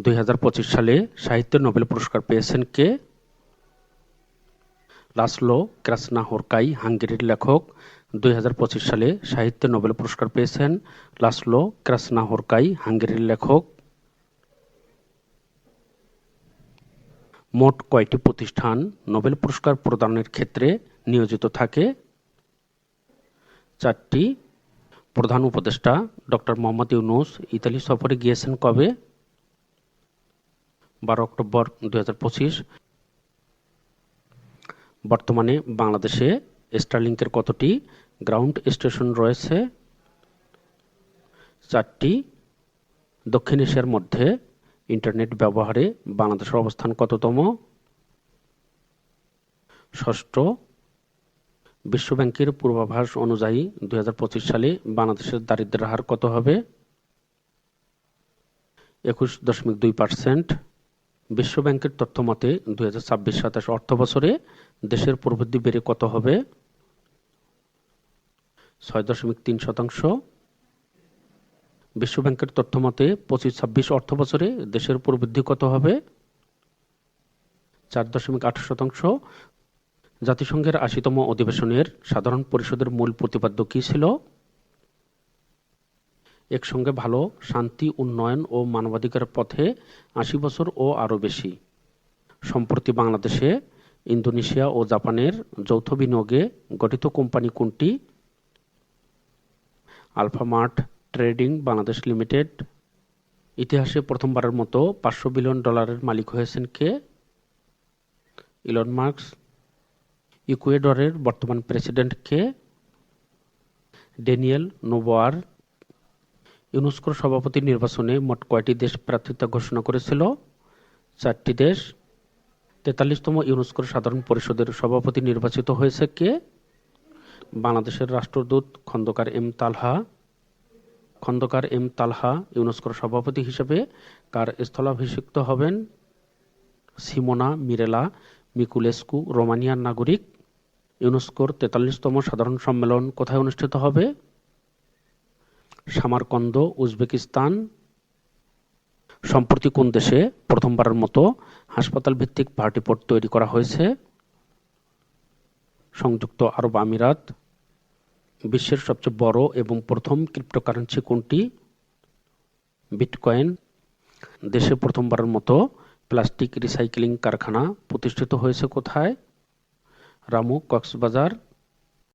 দুই হাজার পঁচিশ সালে সাহিত্য নোবেল পুরস্কার পেয়েছেন কে? লাসলো ক্রাসনাহোরকাই, হাঙ্গেরির লেখক। দুই হাজার পঁচিশ সালে সাহিত্য নোবেল পুরস্কার পেয়েছেন লাসলো ক্রাসনাহোরকাই, হাঙ্গেরির লেখক। মোট কয়টি প্রতিষ্ঠান নোবেল পুরস্কার প্রদানের ক্ষেত্রে নিয়োজিত থাকে? চারটি। প্রধান উপদেষ্টা ডক্টর মোহাম্মদ ইউনুস ইতালি সফরে গিয়েছেন কবে? বারো অক্টোবর দু হাজার পঁচিশ। বর্তমানে বাংলাদেশে স্টারলিংকের কতটি গ্রাউন্ড স্টেশন রয়েছে? চারটি। দক্ষিণ এশিয়ার মধ্যে ইন্টারনেট ব্যবহারে বাংলাদেশের অবস্থান কততম? ষষ্ঠ। বিশ্বব্যাংকের পূর্বাভাস অনুযায়ী দু হাজার পঁচিশ সালে বাংলাদেশের দারিদ্র্যের হার কত হবে? একুশ দশমিক দুই পার্সেন্ট। বিশ্বব্যাংকের তথ্য মতে, দুই হাজার ছাব্বিশ অর্থ বছরে দেশের প্রবৃদ্ধি বেড়ে কত হবে? ছয় দশমিক তিন শতাংশ। বিশ্বব্যাংকের তথ্য মতে, পঁচিশ ছাব্বিশ অর্থ বছরে দেশের প্রবৃদ্ধি কত হবে? চার দশমিক আট শতাংশ। জাতিসংঘের আশিতম অধিবেশনের সাধারণ পরিষদের মূল প্রতিপাদ্য কী ছিল? একসঙ্গে ভালো, শান্তি, উন্নয়ন ও মানবাধিকার পথে আশি বছর ও আরও বেশি। সম্প্রতি বাংলাদেশে, ইন্দোনেশিয়া ও জাপানের যৌথ বিনিয়োগে গঠিত কোম্পানি কোনটি? Alfamart trading Bangladesh limited. ইতিহাসে প্রথমবারের মতো পাঁচশো বিলিয়ন ডলারের মালিক হয়েছেন কে? ইলন মার্কস ইকুয়েডরের বর্তমান প্রেসিডেন্ট কে? ড্যানিয়েল নোবোয়ার। ইউনেস্কোর সভাপতি নির্বাচনে মোট কয়টি দেশ প্রার্থিতা ঘোষণা করেছিল? চারটি দেশ। তেতাল্লিশতম ইউনেস্কোর সাধারণ পরিষদের সভাপতি নির্বাচিত হয়েছে কে? বাংলাদেশের রাষ্ট্রদূত খন্দকার এম তালহা। খন্দকার এম তালহা ইউনেস্কোর সভাপতি হিসেবে কার স্থলাভিষিক্ত হবেন? সিমোনা মিরেলা মিকুলেস্কু, রোমানিয়ার নাগরিক। ইউনেস্কোর তেতাল্লিশতম সাধারণ সম্মেলন কোথায় অনুষ্ঠিত হবে? সামারকন্দ, উজবেকিস্তান, সম্প্রতি কোন দেশে প্রথমবারের মতো হাসপাতাল ভিত্তিক পার্টিপোর্ট তৈরি করা হয়েছে? সংযুক্ত আরব আমিরাত, বিশ্বের সবচেয়ে বড় এবং প্রথম ক্রিপ্টোকারেন্সি কোনটি? বিটকয়েন, দেশে প্রথমবারের মতো প্লাস্টিক রিসাইক্লিং কারখানা প্রতিষ্ঠিত হয়েছে কোথায়? রামু কক্সবাজার